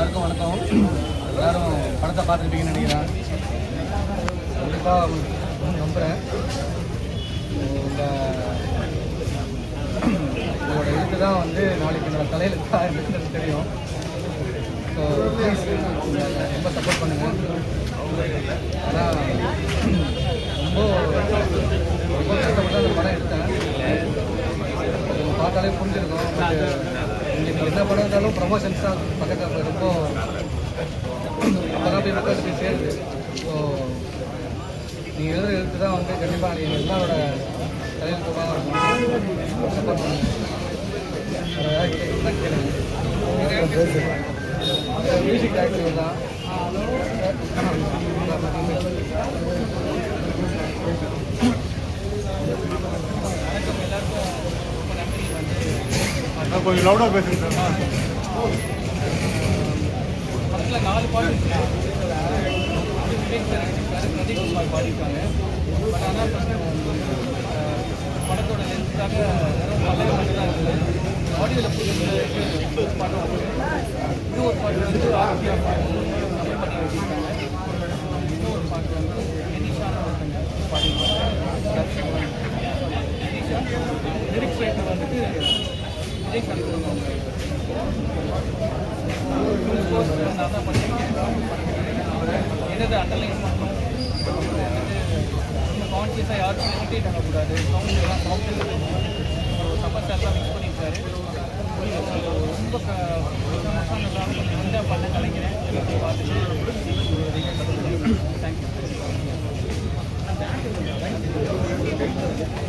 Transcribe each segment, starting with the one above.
எல்லாருக்கும் வணக்கம். எல்லாரும் படத்தை பார்த்துருப்பீங்கன்னு நினைக்கிறேன். கண்டிப்பாக நம்புகிறேன் இந்த உங்களோட எழுத்து தான் வந்து நாளைக்கு என்னோட தலையில் தான் எனக்கு தெரியும். ஸோ ரொம்ப சப்போர்ட் பண்ணுங்கள் ஆனால் ரொம்ப ரொம்ப கஷ்டப்பட்டு அந்த படம் எடுத்தேன். பார்த்தாலே புரிஞ்சிருக்கோம். பட் என்ன படம் இருந்தாலும் ப்ரமோஷன்ஸ் தான். பக்கத்தில் ரொம்ப அப்போ தான் போய் மக்களுக்கு போய் சேருது ஸோ நீங்கள் எழுதுற எழுத்து தான் வந்து கண்டிப்பாக நீங்கள் எல்லாரோட கையெழுத்து தான் இருக்கும் சப்போர்ட் பண்ணுங்க வேறு ஏதாவது கேட்கணும்னா கேளுங்க மியூசிக் கொஞ்சம் லவுடாக பேசுங்க சார். நாலு பாட்டு பிரதீப் குமார் பாடியிருக்காங்க பட் ஆனால் படத்தோட வெறும் தான் இருக்குது ஆடியோவில் புது பாட்டு பாட்டு வந்து ஆரோக்கியா பாட்டு பாட்டு வந்து ஒருத்தங்க பாடியிருக்காங்க என்னது அண்டர்லைன் பண்ணணும் கான்சியஸாக யாருக்கும் இரிட்டேட் ஆகக்கூடாது சவுண்ட் எல்லாம் சவுண்ட் மிக்ஸ் பண்ணியிருக்காரு ரொம்ப க மசான் இல்லாமல் பண்ண கலைக்கிறேன் பார்த்துட்டு தேங்க்யூ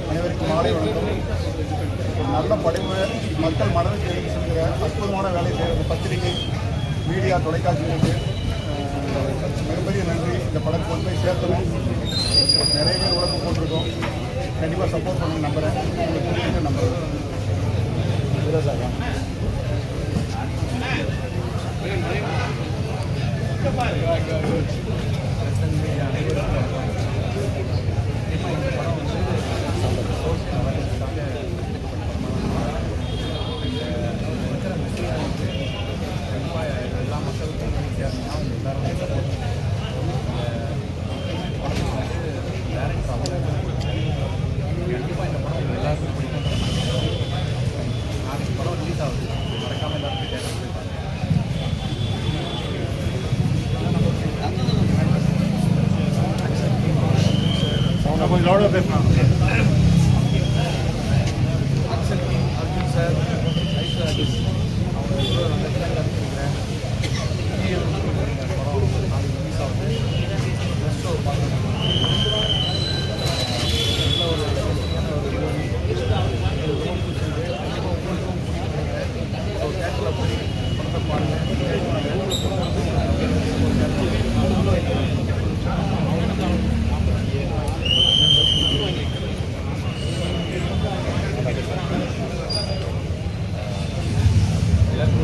அனைவருக்கும் மாலை வணக்கம் நல்ல படைப்பு மக்கள் மனதில் தெரிவித்து செல்கிற அற்புதமான வேலை செய்கிற பத்திரிகை மீடியா தொலைக்காட்சிகளுக்கு மிகப்பெரிய நன்றி. இந்த படம் கொண்டு போய் சேர்த்தணும் நிறைய பேர் உழைப்பு போட்டிருக்கோம். கண்டிப்பாக சப்போர்ட் பண்ணி நம்புகிறேன் உங்களுக்கு புரியுது நம்புகிறேன் எல்லா மக்களுக்கும் ஈஸியாக அவங்க எல்லாரும் support டேரக்ட் கண்டிப்பாக இந்த படம் உங்க எல்லாருக்கும் பிடிக்கும் நாளைக்கு படம் ரிலீஸ் ஆகுது மறக்காமல் எல்லாரும் போய் தேட்டர் போய் பாருங்க கொஞ்சம் லவுடாக பேசலாம் action king Arjun sir Aishwarya அவங்க எவ்வளோ நல்ல கிளாஸ் இருக்கிறேன் படம் நாளைக்கு ரிலீஸ் ஆகுது ஃபஸ்ட் ஷோ பார்க்கணும் நல்ல ஒரு இன்ட்ரெஸ்டிங்கான ஒரு movie. எனக்கு ரொம்ப பிடிச்சிருக்கு கண்டிப்பாக உங்களுக்கும் பிடிக்கும் நினைக்கிறேன் ஸோ தேட்டரில் போய் படத்தை பாருங்கள் எல்லாரும்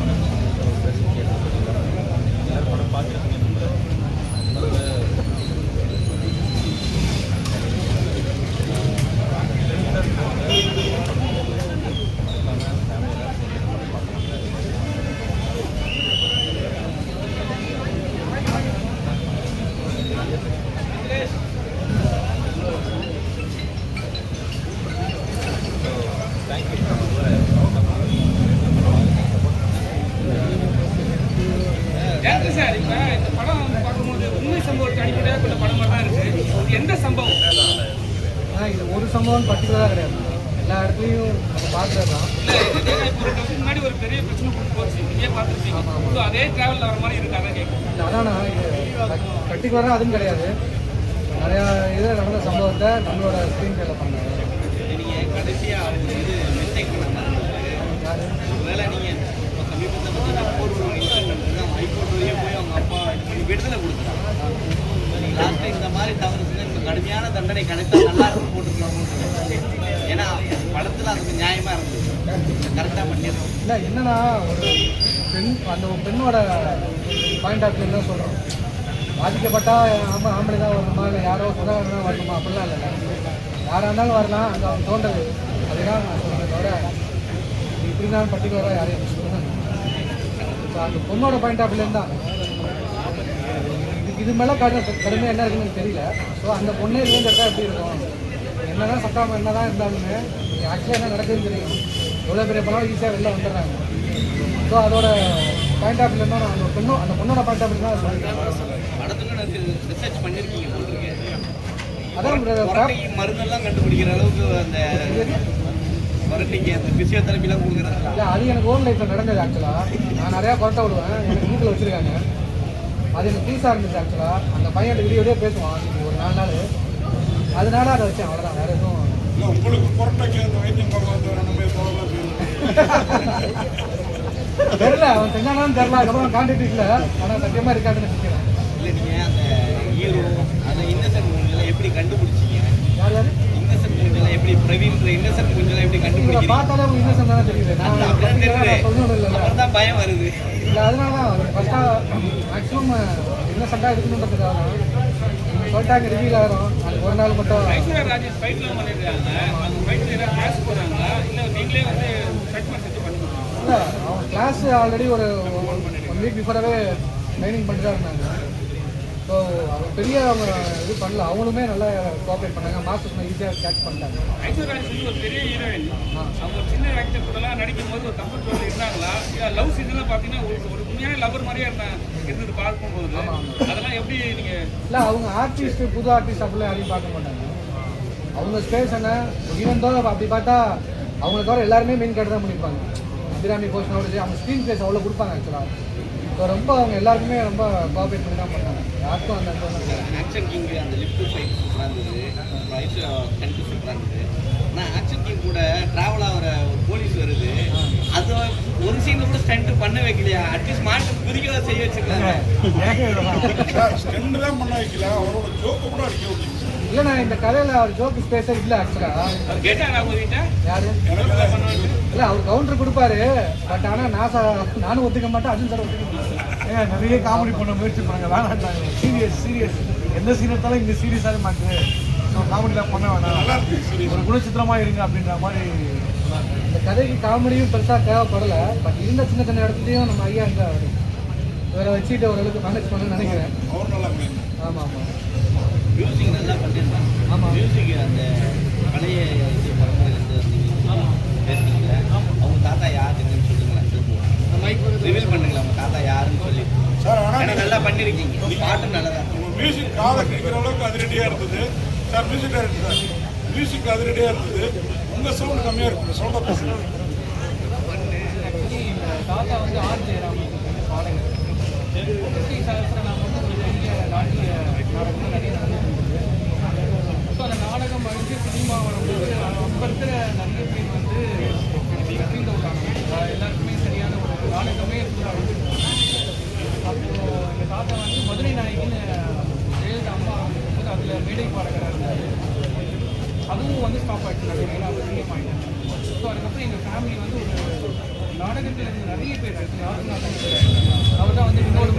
படம் பார்த்துருக்கீங்க நம்புறேன் டேரக்டர் சார் இப்போ இந்த படம் பார்க்கும்போது உண்மை சம்பவத்தை அடிப்படையாக கொண்ட படம் மாதிரி தான் இருக்கு இது எந்த சம்பவம் ஆனால் இது ஒரு சம்பவம் பர்டிகுலராக கிடையாது எல்லா இடத்துலையும் நம்ம பார்க்குறது தான் இல்லை இப்போ ரெண்டு வருஷத்துக்கு முன்னாடி ஒரு பெரிய பிரச்சனை கொண்டு போச்சு நீங்களே பார்த்துருப்பீங்க ஸோ அதே டிராவலில் வர மாதிரி இருக்கு அதான் கேட்கும் அதானா இது பர்டிகுலராக அதுவும் கிடையாது. நிறையா இதில் நடந்த சம்பவத்தை நம்மளோட ஸ்க்ரீன் பேல பண்ணாங்க நீங்கள் கடைசியாக அவங்க வந்து மிஸ்டேக் பண்ணாங்க ஒருவேளை நீங்கள் சமீபத்தில் பார்த்தீங்கன்னா இன்சிடென்ட் தான் ஹைகோர்ட் வரையும் போய் அவங்க அப்பா இது விடுதலை கொடுக்குறாங்க நீங்கள் லாஸ்ட்டு இந்த மாதிரி தவறு செஞ்சா இந்த கடுமையான தண்டனை கிடைத்தா நல்லா இருக்கும் போட்டுக்கலாம்னு ஏன்னா படத்தில் அதுக்கு நியாயமாக இருந்தது. கரெக்டாக பண்ணிடுறோம். இல்லை என்னன்னா ஒரு பெண் அந்த பெண்ணோட பாயிண்ட் ஆஃப் வியூ தான் சொல்கிறோம் பாதிக்கப்பட்டா ஆமாம் ஆம்பளை தான் வரணுமா? இல்லை யாரோ சொந்தக்காரங்க வரணுமா? அப்படிலாம் இல்லை. யாராக இருந்தாலும் வரலாம். அந்த அவங்க தோன்றது. அதுதான் நான் சொல்கிறேன் தவிர இப்படி தான் பர்டிகுலராக யாரையும் சொல்லுங்கள் அந்த பொண்ணோட பாயிண்ட் ஆஃப் வியூலேருந்து தான் இதுக்கு இது மேலே கடு கடுமையாக என்ன இருக்குன்னு தெரியல. ஸோ அந்த பொண்ணே இருந்தால் எப்படி இருக்கும்? என்னதான் சட்டம் என்னதான் இருந்தாலுமே ஆக்சுவலாக என்ன நடக்குதுன்னு தெரியும். எவ்வளோ பெரிய பணம் ஈஸியாக வெளில வந்துடுறாங்க. ஸோ அதோட பாயிண்ட் ஆஃப் வியூலேருந்து நான் அந்த பொண்ணு அந்த பொண்ணோட பாயிண்ட் ஆஃப் வியூ தான் ரிசர்ச் பண்ணிருக்கீங்க போட்டிருக்கு அதான் கொரட்டைக்கு மருந்தெல்லாம் கண்டுபிடிக்கிற அளவுக்கு அந்த கொரட்டைக்கு அந்த பிசியோதெரபிலாம் கொடுக்குறாங்களா? இல்லை அது எனக்கு ஓன் லைஃப்பில் நடந்தது ஆக்சுவலாக நான் நிறையா கொரட்டை விடுவேன் எனக்கு வீட்டில் வச்சுருக்காங்க. அது எனக்கு பீஸாக இருந்துச்சு ஆக்சுவலாக அந்த பையன் அந்த வீடியோடே பேசுவான் ஒரு நாலு நாள். அதனால அதை வச்சேன் அவ்வளோதான் வேறு எதுவும். உங்களுக்கு புரட்டைக்கு அந்த வைத்தியம் பார்க்க வந்து நம்ம தெரில அவன் செஞ்சானான்னு தெரில அதுக்கப்புறம் கான்டாக்ட் இல்லை. ஆனால் சத்தியமாக இருக்காதுன்னு நினைக்கிறேன். இல்லை நீங்கள் அந்த ஹீரோ அந்த இன்னசென்ட் மூஞ்செல்லாம் எப்படி கண்டுபிடிச்சீங்க? யார் யார்? இன்னசென்ட் மூஞ்செல்லாம் எப்படி பிரவீன்ற இன்னசென்ட் மூஞ்செல்லாம் எப்படி கண்டுபிடிக்கிறீங்க? பார்த்தாலே அவங்க இன்னும் தானே தெரியுது. நான் அப்படிதான் தெரியுது. சொல்லணும் இல்லை. அப்புறம் தான் பயம் வருது. இல்லை அதனால தான் ஃபஸ்ட்டாக மேக்ஸிமம் இன்னசென்ட்டாக இருக்கணுன்றதுக்காக தான் சொல்லிட்டாங்க ரிவியூல் ஆகிறோம் அது ஒரு நாள் மட்டும் ஐஸ்வர்யா ராஜேஷ் ஃபைட்லாம் பண்ணிருக்காங்க. அந்த ஏதாவது கிளாஸ் இல்ல நீங்களே வந்து? இல்லை அவன் கிளாஸ் ஆல்ரெடி ஒரு ஒன் வீக் பிஃபோராகவே ட்ரைனிங் பண்ணிட்டு தான் இருந்தாங்க. ஸோ அவங்க பெரிய அவங்க இது பண்ணல. அவங்களுமே நல்லா கோஆப்ரேட் பண்ணாங்க. மாஸ்டர்ஸ் ஈஸியாக கேட்ச் பண்ணிட்டாங்க ஐஸ்வர்யா ராஜேஷ் வந்து ஒரு பெரிய ஹீரோயின் ஆ. அவங்க சின்ன ஆக்டர் கூடலாம் எல்லாம் நடிக்கும் போது ஒரு கம்ஃபர்ட் ஜோன்ல இருந்தாங்களா இல்ல லவ் சீன்லாம் பாத்தீங்கன்னா ஒரு ஒரு உண்மையான லவர் மாதிரியே இருந்தாங்க இருந்தது பார்க்கும்போது அதெல்லாம் எப்படி நீங்கள் இல்லை அவங்க ஆர்டிஸ்ட் புது ஆர்டிஸ்ட் அப்படிலாம் யாரையும் பார்க்க மாட்டாங்க. அவங்க ஸ்பேஸ் என்ன? ஈவன் தோ அப்படி பார்த்தா அவங்க தவிர எல்லாருமே மெயின் கேட்டு தான் பண்ணியிருப்பாங்க அபிராமி போஷனோட அவங்க ஸ்க்ரீன் பிளேஸ் அவ்வளோ கொடுப்பாங்க ஆக்சுவலாக ஸோ ரொம்ப அவங்க எல்லாருக்குமே ரொம்ப கோஆபரேட் பண்ணி தான் பண்ணாங்க யாருக்கும் அந்த ஆக்ஷன் கிங் அந்த லிஃப்ட் ஃபைட் சூப்பராக இருந்தது ரைஸ் டென்ட் சூப்பராக இருந்தது ஆனால் ஆக்ஷன் கிங் கூட ட்ராவல் ஆகிற ஒரு போலீஸ் வருது. அது ஒரு சீனில் கூட ஸ்டண்ட் பண்ண வைக்கலையா? அட்லீஸ்ட் மாட்டு குதிக்க செய்ய வச்சிருக்காங்க ஸ்டெண்ட் தான் பண்ண வைக்கல. அவரோட ஜோக்கு கூட அடிக்க வைக்கல இல்லை நான் இந்த கதையில் அவர் ஜோக்கு ஸ்பேஸே இல்லை ஆக்சுவலாக அவர் கேட்டாங்க யாரு? இல்லை அவர் கவுண்டர் கொடுப்பாரு. பட் ஆனால் நான் ச- நானும் ஒத்துக்க மாட்டேன் அர்ஜுன் சார் ஒத்துக்க மாட்டேன். நிறைய காமெடி பண்ண முயற்சி பண்ணாங்க. வேணாண்டாங்க சீரியஸ் சீரியஸ் எந்த சீன் எடுத்தாலும் இங்கே சீரியஸாக மாட்டு ஸோ காமெடிலாம் பண்ண வேணாம். ஒரு குணச்சித்திரமா இருங்க அப்படின்ற மாதிரி இந்த கதைக்கு காமெடியும் பெருசாக தேவைப்படலை. பட் இருந்த சின்ன சின்ன இடத்துலையும் நம்ம ஐயா இருந்தால் அவர் இவரை வச்சுட்டு ஓரளவுக்கு மேனேஜ் பண்ணணும்னு நினைக்கிறேன். அவர் நல்லா ஆமாம் ஆமாம் மியூசிக் நல்லா பண்ணியிருந்தாங்க ஆமாம் மியூசிக் அந்த பழைய இது பரம்பரையிலேருந்து பேசுனீங்க அவங்க தாத்தா யாருன்னு சொல்லுங்களேன் ரிவீல் பண்ணுங்களேன் அவங்க தாத்தா யாருன்னு சொல்லி. சார் நல்லா பண்ணியிருக்கீங்க பாட்டும் நல்லா தான் உங்க மியூசிக் காதை கேட்குற அளவுக்கு அதிரடியாக இருந்தது. Sir music director sir. Music அதிரடியாக இருந்தது உங்கள் சவுண்ட் கம்மியாக இருக்கும் சவுண்டாக பேசுங்க ஆக்சுவலி தாத்தா வந்து ஆர் ஜெயராமன் பாடகர் ஸ்ரீ சகஸ்ரநாமம் வந்து ஒரு பெரிய நாட்டிய நாடகம் நிறைய நடந்துட்டு ஸோ அந்த நாடகம் வந்து சினிமா வரும்போது அப்போ இருக்கிற நிறைய பேர் வந்து ஃபீல்ட் அவுட் ஆனாங்க எல்லாருக்குமே சரியான ஒரு நாடகமே இருந்தாங்க அப்போது எங்கள் தாத்தா வந்து மதுரை நாயகின்னு ஜெயலலிதா அம்மா வந்து அதில் மேடை பாடகராக ஸ்டாப் ஆயிடுச்சு. நிறைய ஏன்னா அவர் ஸோ அதுக்கப்புறம் எங்கள் ஃபேமிலி வந்து ஒரு நாடகத்தில் இருந்த நிறைய பேர் இருக்கு யாரும் அவர் தான் வந்து வினோட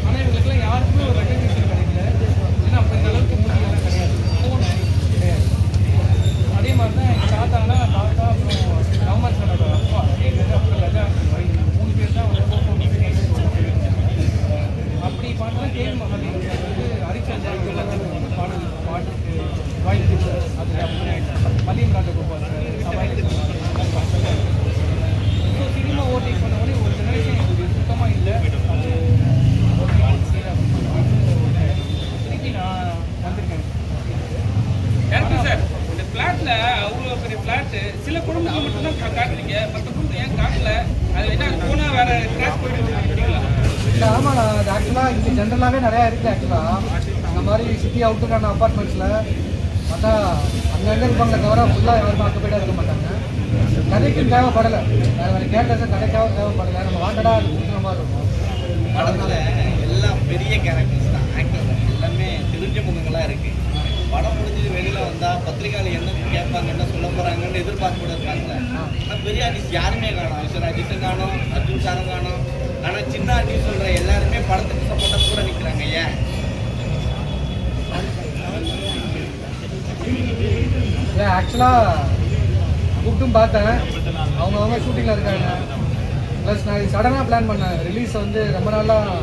ஆனால் இவங்களுக்குலாம் யாருக்குமே ஒரு ரெகக்னிஷன் கிடைக்கல ஏன்னா அப்போ இந்த அளவுக்கு முடியலாம் கிடையாது ஃபோன் கிடையாது அதே மாதிரி தான் எங்கள் தாத்தானா தாத்தா அப்புறம் கவர்மெண்ட் சாரோட அப்பா எங்கள் அப்புறம் லஜா மூணு பேர் தான் வந்து அப்படி பார்த்தா கேவி மகாதேவன் சார் வந்து ஹரிச்சந்திரன் எல்லாத்தையும் பாடல் பாட்டுக்கு வாய்ப்பு அது அப்புறம் மல்லியம் ராஜகோபால் சார் சபாய் ஸோ சினிமா ஓவர்டேக் பண்ண உடனே ஒரு ஜெனரேஷன் எங்களுக்கு சுத்தமாக இல்லை அது திருப்பி நான் வந்திருக்கேன் டேரக்டர் சார் இந்த பிளாட்ல அவ்வளோ பெரிய பிளாட் சில குடும்பங்கள் மட்டும் தான் காட்டுறீங்க மற்ற குடும்பம் ஏன் காட்டல அது என்ன போனா வேற கிராஸ் போயிட்டு இருக்கீங்களா இல்லை ஆமாம் நான் அது ஆக்சுவலாக இங்கே ஜென்ரலாகவே நிறையா இருக்குது ஆக்சுவலாக அந்த மாதிரி சிட்டி அவுட்டுக்கான அப்பார்ட்மெண்ட்ஸில் பார்த்தா அங்கங்கே இருப்பாங்களே தவிர ஃபுல்லாக யாரும் ஆக்கப்பேட்டாக இருக்க மாட்டாங்க. கதைக்கு தேவைப்படலை. வேறு வேறு கேரக்டர்ஸும் கதைக்காக தேவைப்படலை. நம்ம வாண்டடாக இருக்கிற மாதிரி இருக்கும். படத்தில் எல்லாம் பெரிய கேரக்டர்ஸ் தான். ஆக்டர் எல்லாமே தெரிஞ்ச முகங்களாக இருக்குது படம் முடிஞ்சது வெளியில் வந்தால் பத்திரிகையாளர் என்ன கேட்பாங்க என்ன சொல்ல போறாங்கன்னு எதிர்பார்ப்பு இருக்காங்களே ஆனால் பெரிய ஆர்டிஸ்ட் யாருமே காணும். ஐஸ்வர் அஜித்தும் காணும் அர்ஜுன் சாரும் காணும். ஆனால் சின்ன ஆர்டிஸ்ட் சொல்கிற எல்லாருமே படத்துக்கு சப்போர்ட்டாக கூட நிற்கிறாங்க ஏன்? ஏன் ஆக்சுவலாக கூப்பிட்டும் பார்த்தேன். அவங்க அவங்க ஷூட்டிங்கில் இருக்காங்க. ப்ளஸ் நான் இது சடனாக பிளான் பண்ணேன். ரிலீஸ் வந்து ரொம்ப நாளாக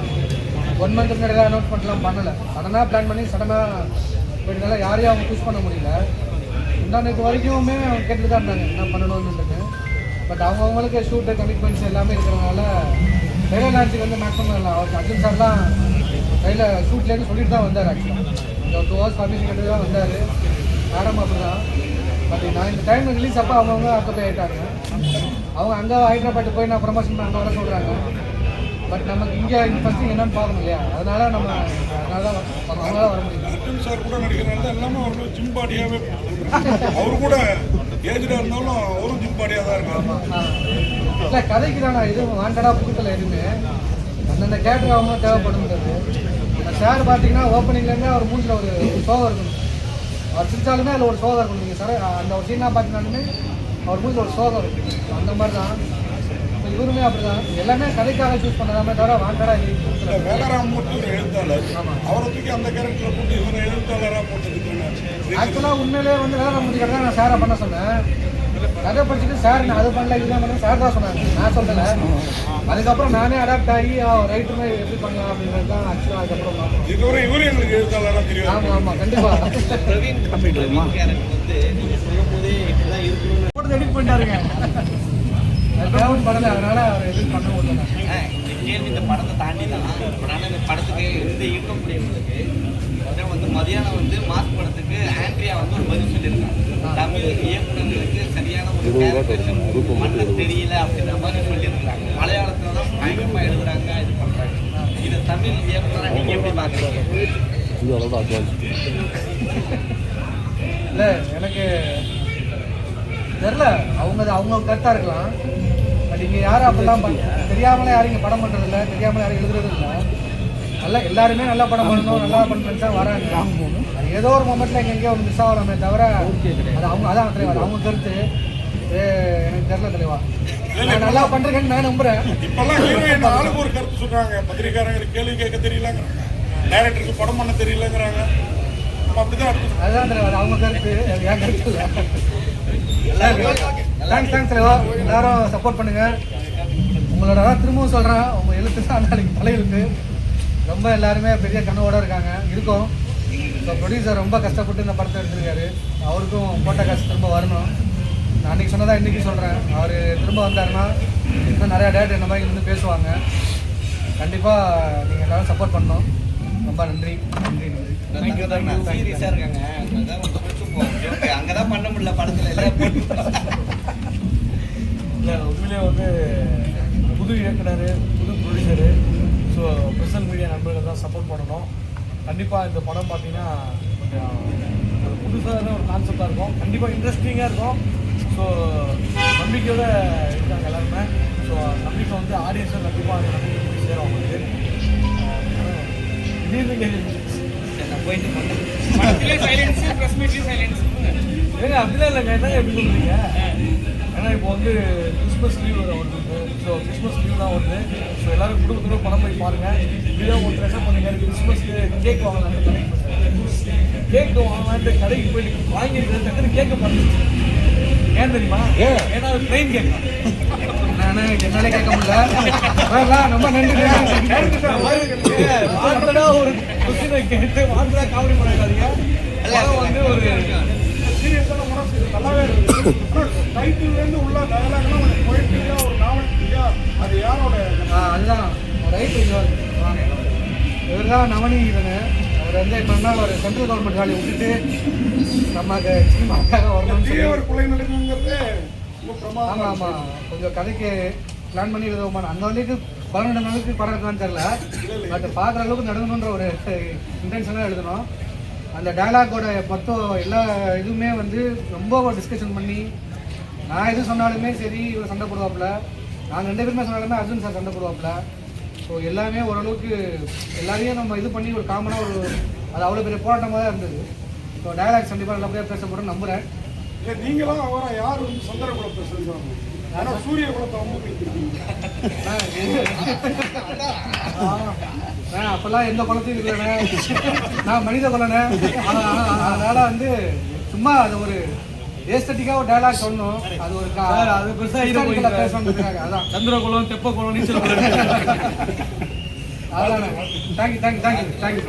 ஒன் மந்த் முன்னாடி பண்ணலாம் பண்ணலை. சடனாக பிளான் பண்ணி சடனாக போயிட்டனால யாரையும் அவங்க சூஸ் பண்ண முடியல. இன்னைக்கு வரைக்குமே அவங்க கேட்டுட்டு தான் இருந்தாங்க என்ன பண்ணணும்னு பட் அவங்கவுங்களுக்கு ஷூட்டு கமிட்மெண்ட்ஸ் எல்லாமே இருக்கிறதுனால ட்ரெயிலர் லான்ச்சுக்கு வந்து மேக்ஸிமம் இல்லை. அவர் அர்ஜுன் சார்லாம் ட்ரெயிலர் ஷூட்லேருந்து சொல்லிட்டு தான் வந்தார் ஆக்சுவலாக இந்த டூ ஹவர்ஸ் பர்மிஷன் கேட்டு தான் வந்தார். மேடம் அப்படி தான் பட் நான் இந்த டைம் ரிலீஸ் அப்போ அவங்கவுங்க ஆக்கப்பே ஆகிட்டாங்க அவங்க அங்கே ஹைதராபாத் போய் நான் ப்ரமோஷன் அங்கே வர சொல்கிறாங்க பட் நமக்கு இங்கே ஃபஸ்ட்டு என்னன்னு பார்க்கணும் இல்லையா? அதனால நம்ம அதனால தான் அவங்களால வர முடியல. அர்ஜுன் சார் கூட நடிக்கிறனால எல்லாமே அவருக்கு ஜிம் பாடியாகவே அவர் கூட ஏஜ்டாக இருந்தாலும் அவரும் ஜிம் பாடியாக தான் இருக்காரு இல்லை கதைக்கு தான் நான் எதுவும் வாண்டடாக புதுக்கல எதுவுமே. அந்தந்த கேரக்டர் அவங்க தேவைப்படுங்கிறது சார் பார்த்தீங்கன்னா ஓப்பனிங்லேருந்து அவர் மூஞ்சில் ஒரு சோகம் இருக்கணும் அவர் சிரிச்சாலுமே அதில் ஒரு சோகம் இருக்கணும் நீங்கள் சார். அந்த ஒரு சீனாக பார்த்தீங்கன்னாலுமே அவர் மூஞ்சில் ஒரு சோகம் இருக்கும் அந்த மாதிரி தான் இப்போ இவருமே அப்படி தான் எல்லாமே கதைக்காக சூஸ் பண்ணதாமே தவிர கொடுக்கல. வேலராமூர்த்தி எழுத்தாளர். அவரை தூக்கி அந்த கேரக்டரை போட்டு இவரை எழுத்தாளராக போட்டதுக்கான ஆக்சுவலாக உண்மையிலே வந்து வேலை முடிக்கிற தான் நான் சாரை பண்ண சொன்னேன். கதை படிச்சுட்டு சார் நான் அது பண்ணல இதுதான் பண்ணல சார் தான் சொன்னாங்க நான் சொல்லலை. அதுக்கப்புறம் நானே அடாப்ட் ஆகி ரைட்டுமே எப்படி பண்ணலாம் அப்படின்றது தான் ஆக்சுவலாக அதுக்கப்புறம் பார்த்தோம். இதுவரை தெரியும் ஆமாம் ஆமாம் கண்டிப்பாக பிரவீன் பிரவீன் கேரக்டர் வந்து நீங்க சொல்லும் போதே இப்படிதான் இருக்கணும்னு போட்டு எடிட் பண்ணிட்டாருங்க. தேவன் படல அதனால அவர் எதுவும் பண்ண முடியல. இந்த கேள்வி இந்த படத்தை தாண்டி தான் நான் இந்த படத்துக்கு இந்த இருக்கக்கூடியவங்களுக்கு அதான் வந்து மதியானம் வந்து மாஸ் படத்துக்கு ஆண்ட்ரியா வந்து ஒரு பதில் சொல்லியிருக்காங்க. தமிழ் இயக்குநர்களுக்கு சரியான ஒரு கேரக்டர் மன்ன தெரியல அப்படின்ற மாதிரி சொல்லியிருக்காங்க. மலையாளத்துல தான் பயங்கரமா எழுதுறாங்க இது பண்றாங்க. இதை தமிழ் இயக்குனரா நீங்க எப்படி பாக்குறீங்க இல்லை எனக்கு தெரில அவங்க அவங்க கரெக்டாக இருக்கலாம். பட் இங்கே யாரும் அப்படிலாம் தெரியாமலே யாரும் இங்கே படம் பண்ணுறது இல்லை தெரியாமலே யாரும் எழுதுறது இல்லை நல்லா எல்லாருமே நல்லா படம் பண்ணணும் நல்லா பண்ணணும் தான் வராங்க. அது ஏதோ ஒரு மொமெண்ட்டில் எங்கே எங்கேயோ மிஸ் ஆகலாமே தவிர அது அவங்க அதான் தலைவர் அவங்க கருத்து. ஏ, எனக்கு தெரில தலைவா. நான் நல்லா பண்ணுறேன்னு நான் நம்புகிறேன் இப்பெல்லாம் ஹீரோயின் ஆளுக்கு ஒரு கருத்து சொல்றாங்க. பத்திரிக்காரங்களுக்கு கேள்வி கேட்க தெரியலங்கிறாங்க டைரக்டருக்கு படம் பண்ண தெரியலங்கிறாங்க. நம்ம அப்படிதான் அவங்க கருத்து. தேங்க்ஸ் தேங்க்ஸ் தலைவா எல்லாரும் சப்போர்ட் பண்ணுங்க. உங்களோட அதான் திரும்பவும் சொல்கிறேன் உங்கள் எழுத்து தான் நாளைக்கு தலையெழுத்து ரொம்ப எல்லாருமே பெரிய கனவோட இருக்காங்க. இருக்கோம். ஸோ ப்ரொடியூசர் ரொம்ப கஷ்டப்பட்டு இந்த படத்தை எடுத்திருக்காரு. அவருக்கும் போட்ட காசு திரும்ப வரணும். நான் அன்றைக்கி சொன்னதா இன்றைக்கி சொல்கிறேன் அவர் திரும்ப வந்தாருன்னா இன்னும் நிறையா டேட் என்ன மாதிரி வந்து பேசுவாங்க. கண்டிப்பாக நீங்கள் எல்லாரும் சப்போர்ட் பண்ணணும். ரொம்ப நன்றி. நன்றி நன்றி. இருக்காங்க. அதான் கொஞ்சம் கொஞ்சம் போகும். joke. அங்கதான் பண்ண முடியல படத்துல எல்லாம். இல்லை உண்மையிலே வந்து புது இயக்குனர் புது ப்ரொடியூசரு ஸோ ப்ரெசன்ட் மீடியா நண்பர்கள் தான் சப்போர்ட் பண்ணணும். கண்டிப்பாக இந்த படம் பார்த்தீங்கன்னா கொஞ்சம் ஒரு புதுசான ஒரு கான்செப்டாக இருக்கும். கண்டிப்பாக இன்ட்ரெஸ்டிங்காக இருக்கும். ஸோ நம்பிக்கையோட இருக்காங்க எல்லாருமே. ஸோ நம்பிக்கை வந்து ஆடியன்ஸை கண்டிப்பாக நம்பிக்கை சேரும் அவங்களுக்கு. அப்படிலாம் இல்லைங்க. என்னங்க எப்படி சொல்றீங்க? ஏன்னா இப்போ வந்து கிறிஸ்மஸ் லீவ் வர வருது ஸோ கிறிஸ்மஸ் லீவ் தான் வருது. ஸோ எல்லாரும் குடும்பத்தோட படம் போய் பாருங்க. வீடியோ ஒரு ட்ரெஸ்ஸாக பண்ணுங்க. கிறிஸ்மஸ்க்கு கேக் வாங்கலாம்னு கடைக்கு கேக் வாங்கலான்ட்டு கடைக்கு போயிட்டு வாங்கியிருக்கிறது டக்குனு கேட்க பண்ணுச்சு ஏன் தெரியுமா? ஏன்னா ட்ரெயின் கேட்கலாம் நான் என்னாலே கேட்க முடியல. ரொம்ப நன்றி ஒரு கொஸ்டினை கேட்டு வாண்டடா காமெடி பண்ணாதீங்க. படம் வந்து ஒரு சீரியஸான இது நல்லாவே இருக்கு டைட்டில்லேருந்து உள்ள டயலாக்லாம் கொஞ்சம் பொயிட்டியா ஒரு நாவல்ட்டியா அது யாரோட? ஆ, அதுதான். ரைட் இவர் தான் நவநீதனு அவர் வந்து என்னன்னா ஒரு சென்ட்ரல் கவர்மெண்ட் வேலையை விட்டுட்டு நமக்கு சினிமாக்காக வரணும்னு சொல்லி தீயவர் கொலை நடக்குங்கிறது ஆமாம் ஆமாம் கொஞ்சம் கதைக்கு பிளான் பண்ணி எழுதுவோமா அந்த வழிக்கு பன்னெண்டு நாளுக்கு படம் இருக்கான்னு தெரில பட் பார்க்குற அளவுக்கு நடக்கணுன்ற ஒரு இன்டென்ஷனாக எழுதணும். அந்த டயலாக்கோட மொத்தம் எல்லா இதுவுமே வந்து ரொம்ப டிஸ்கஷன் பண்ணி நான் எது சொன்னாலுமே சரி இவர் சண்டை போடுவாப்புல. நாங்கள் ரெண்டு பேருமே சொன்னாலுமே அர்ஜுன் சார் சண்டை போடுவாப்புல. ஸோ எல்லாமே ஓரளவுக்கு எல்லாரையும் நம்ம இது பண்ணி ஒரு காமனாக ஒரு அது அவ்வளோ பெரிய போராட்டமாக தான் இருந்தது. ஸோ டயலாக்ஸ் கண்டிப்பாக நல்லபடியாக பேச போகிறேன் நம்புகிறேன் நீங்களும் அவரை யார் வந்து சந்திர குலத்தை செஞ்சவங்க ஆனா சூரிய குலத்தை ரொம்ப பிடிச்சிருக்கீங்க நான் அப்பெல்லாம் எந்த குளத்தையும் இல்லைண்ணே. நான் மனித குலனே அதனால வந்து சும்மா அது ஒரு ஏஸ்தட்டிக்காக ஒரு டயலாக் சொன்னோம் அது ஒரு அது பெருசா இது historical போயிடுச்சு. பேசணுன்றதுக்காக, அதான். சந்திரகுலம் தெப்பகுளம் நீச்சல் அதெல்லாம் தேங்க்யூ தேங்க்யூ தேங்க்யூ தேங்க்யூ